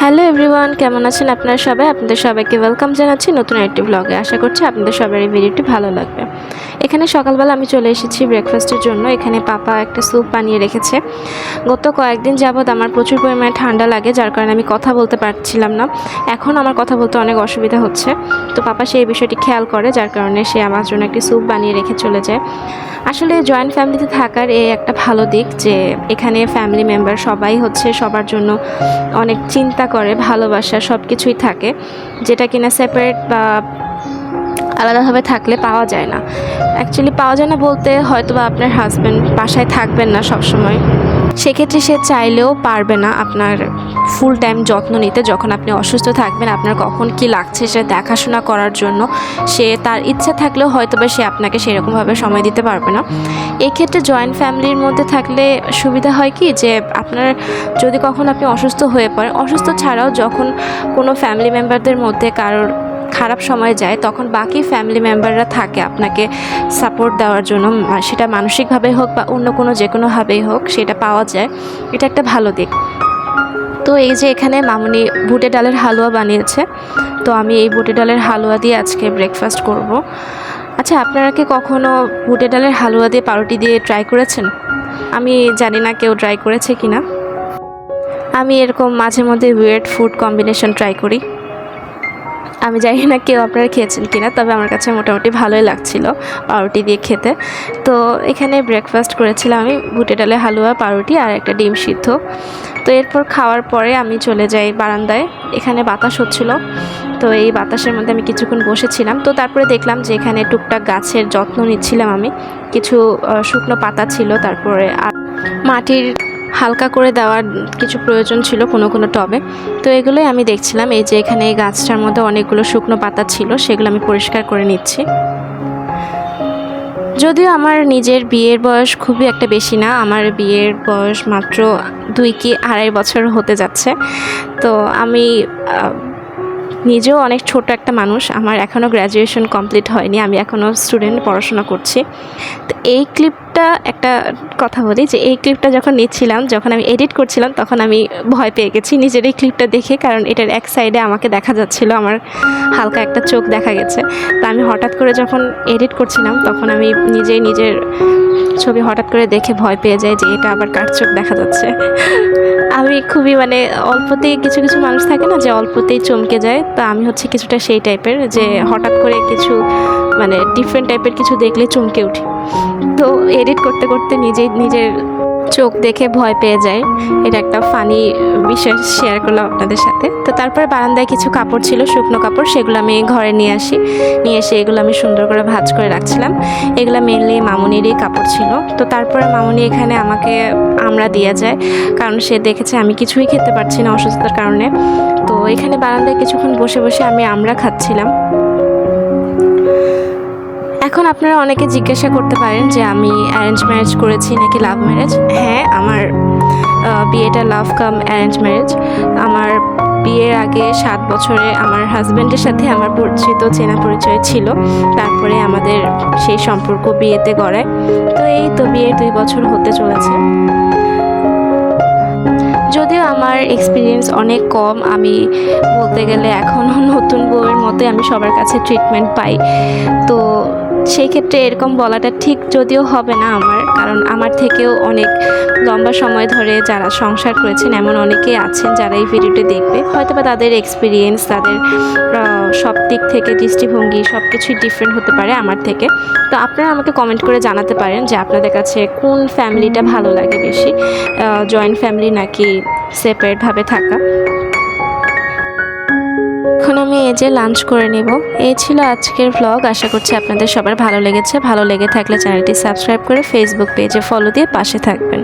Hello everyone, কেমন আছেন আপনারা সবাই? আপনাদের সবাইকে ওয়েলকাম জানাচ্ছি নতুন একটি ব্লগে আশা করছি আপনাদের সবারই ভিডিওটি ভালো লাগবে। এখানে সকালবেলা আমি চলে এসেছি ব্রেকফাস্টের জন্য। এখানে পাপা একটা স্যুপ বানিয়ে রেখেছে। গত কয়েকদিন যাবৎ আমার প্রচুর পরিমাণে ঠান্ডা লাগে, যার কারণে আমি কথা বলতে পারছিলাম না। এখন আমার কথা বলতে অনেক অসুবিধা হচ্ছে। তো পাপা সেই বিষয়টি খেয়াল করে, যার কারণে সে আমার জন্য একটি স্যুপ বানিয়ে রেখে চলে যায়। আসলে জয়েন্ট ফ্যামিলিতে থাকার এই একটা ভালো দিক যে, এখানে ফ্যামিলি মেম্বার সবাই হচ্ছে সবার জন্য অনেক চিন্তা করে, ভালোবাসা সব কিছুই থাকে। যেটা কিনা সেপারেট বা আলাদাভাবে থাকলে পাওয়া যায় না। অ্যাকচুয়ালি পাওয়া যায় না বলতে হয়তো বা আপনার হাজব্যান্ড বাসায় থাকবেন না সবসময়। সেক্ষেত্রে সে চাইলেও পারবে না আপনার ফুল টাইম যত্ন নিতে যখন আপনি অসুস্থ থাকবেন, আপনার কখন কি লাগছে সে দেখাশোনা করার জন্য সে তার ইচ্ছা থাকলেও হয়তো বা সে আপনাকে সেরকমভাবে সময় দিতে পারবে না। এক্ষেত্রে জয়েন্ট ফ্যামিলির মধ্যে থাকলে সুবিধা হয় কি যে আপনার যদি কখন আপনি অসুস্থ হয়ে পড়েন, অসুস্থ ছাড়াও যখন কোনো ফ্যামিলি মেম্বারদের মধ্যে কারোর খারাপ সময় যায়, তখন বাকি ফ্যামিলি মেম্বাররা থাকে আপনাকে সাপোর্ট দেওয়ার জন্য। সেটা মানসিকভাবে হোক বা অন্য কোনো যে কোনোভাবেই হোক, সেটা পাওয়া যায়। এটা একটা ভালো দিক। তো এই যে এখানে মামুনি বুটে ডালের হালুয়া বানিয়েছে, তো আমি এই বুটে ডালের হালুয়া দিয়ে আজকে ব্রেকফাস্ট করব। আচ্ছা আপনারা কি কখনো বুটে ডালের হালুয়া দিয়ে পাউরুটি দিয়ে ট্রাই করেছেন? আমি জানি না কেউ ট্রাই করেছে কি না আমি এরকম মাঝে মধ্যে ওয়েট ফুড কম্বিনেশন ট্রাই করি। আমি জানি না কেউ আপনারা খেয়েছেন কিনা, তবে আমার কাছে মোটামুটি ভালোই লাগছিল পাউরুটি দিয়ে খেতে। তো এখানে ব্রেকফাস্ট করেছিলাম আমি, বুটে ডালে হালুয়া, পাউরুটি আর একটা ডিম সিদ্ধ। তো এরপর খাওয়ার পরে আমি চলে যাই বারান্দায়, এখানে বাতাস হচ্ছিল। তো এই বাতাসের মধ্যে আমি কিছুক্ষণ বসেছিলাম। তো তারপরে দেখলাম যে এখানে টুকটাক গাছের যত্ন নিচ্ছিলাম আমি। কিছু শুকনো পাতা ছিল, তারপরে আর মাটির হালকা করে দেওয়ার কিছু প্রয়োজন ছিল কোনো কোনো টবে। তো এগুলোই আমি দেখছিলাম। এই যে এখানে এই গাছটার মধ্যে অনেকগুলো শুকনো পাতা ছিল, সেগুলো আমি পরিষ্কার করে নিচ্ছি। যদিও আমার নিজের বিয়ের বয়স খুবই একটা বেশি না, আমার বিয়ের বয়স মাত্র দুই কি আড়াই বছর হতে যাচ্ছে। তো আমি নিজেও অনেক ছোট একটা মানুষ, আমার এখনও গ্র্যাজুয়েশন কমপ্লিট হয়নি, আমি এখনও স্টুডেন্ট পড়াশোনা করছি। তো এই ক্লিপটা একটা কথা বলি যে এই ক্লিপটা যখন নিচ্ছিলাম, যখন আমি এডিট করছিলাম, তখন আমি ভয় পেয়ে গেছি নিজের এই ক্লিপটা দেখে, কারণ এটার এক সাইডে আমাকে দেখা যাচ্ছিল, আমার হালকা একটা চোখ দেখা গেছে। তা আমি হঠাৎ করে যখন এডিট করছিলাম, তখন আমি নিজেই নিজের ছবি হঠাৎ করে দেখে ভয় পেয়ে যাই যে এটা আবার কার চোখ দেখা যাচ্ছে। আমি খুবই মানে অল্পতেই, কিছু কিছু মানুষ থাকে না যে অল্পতেই চমকে যায়, তা আমি হচ্ছে কিছুটা সেই টাইপের যে হঠাৎ করে কিছু মানে ডিফারেন্ট টাইপের কিছু দেখলে চমকে উঠি। তো এডিট করতে করতে নিজেই নিজের চোখ দেখে ভয় পেয়ে যায়। এটা একটা ফানি বিষয় শেয়ার করলাম আপনাদের সাথে। তো তারপরে বারান্দায় কিছু কাপড় ছিল, শুকনো কাপড়, সেগুলো আমি ঘরে নিয়ে আসি। নিয়ে এসে এগুলো আমি সুন্দর করে ভাজ করে রাখছিলাম। এগুলো মেনলি মামুনিরই কাপড় ছিল। তো তারপরে মামুনি এখানে আমাকে আমরা দিয়ে যায়। কারণ সে দেখেছে আমি কিছুই খেতে পারছি না অসুস্থতার কারণে। তো এখানে বারান্দায় কিছুক্ষণ বসে বসে আমি আমরা খাচ্ছিলাম। এখন আপনারা অনেকে জিজ্ঞাসা করতে পারেন যে আমি অ্যারেঞ্জ ম্যারেজ করেছি নাকি লাভ ম্যারেজ হ্যাঁ আমার বিয়েটা লাভ কাম অ্যারেঞ্জ ম্যারেজ আমার বিয়ের আগে সাত বছরে আমার হাজব্যান্ডের সাথে আমার পরিচিত চেনা পরিচয় ছিল। তারপরে আমাদের সেই সম্পর্ক বিয়েতে গড়ায়। তো এই তো বিয়ের দুই বছর হতে চলেছে। যদিও আমার এক্সপিরিয়েন্স অনেক কম, আমি বলতে গেলে এখনও নতুন বউয়ের মতোই আমি সবার কাছে ট্রিটমেন্ট পাই। তো সেই ক্ষেত্রে এরকম বলাটা ঠিক যদিও হবে না আমার, কারণ আমার থেকেও অনেক লম্বা সময় ধরে যারা সংসার করেছেন, এমন অনেকেই আছেন যারা এই ভিডিওটি দেখবে। হয়তো বা তাদের এক্সপিরিয়েন্স তাদের সব দিক থেকে দৃষ্টিভঙ্গি সব কিছুই ডিফারেন্ট হতে পারে আমার থেকে। তো আপনারা আমাকে কমেন্ট করে জানাতে পারেন যে আপনাদের কাছে কোন ফ্যামিলিটা ভালো লাগে বেশি জয়েন্ট ফ্যামিলি নাকি সেপারেটভাবে থাকা। এখন আমি এই যে লাঞ্চ করে নিব। এই ছিল আজকের ব্লগ আশা করছি আপনাদের সবার ভালো লেগেছে। ভালো লেগে থাকলে চ্যানেলটি সাবস্ক্রাইব করে ফেসবুক পেজে ফলো দিয়ে পাশে থাকবেন।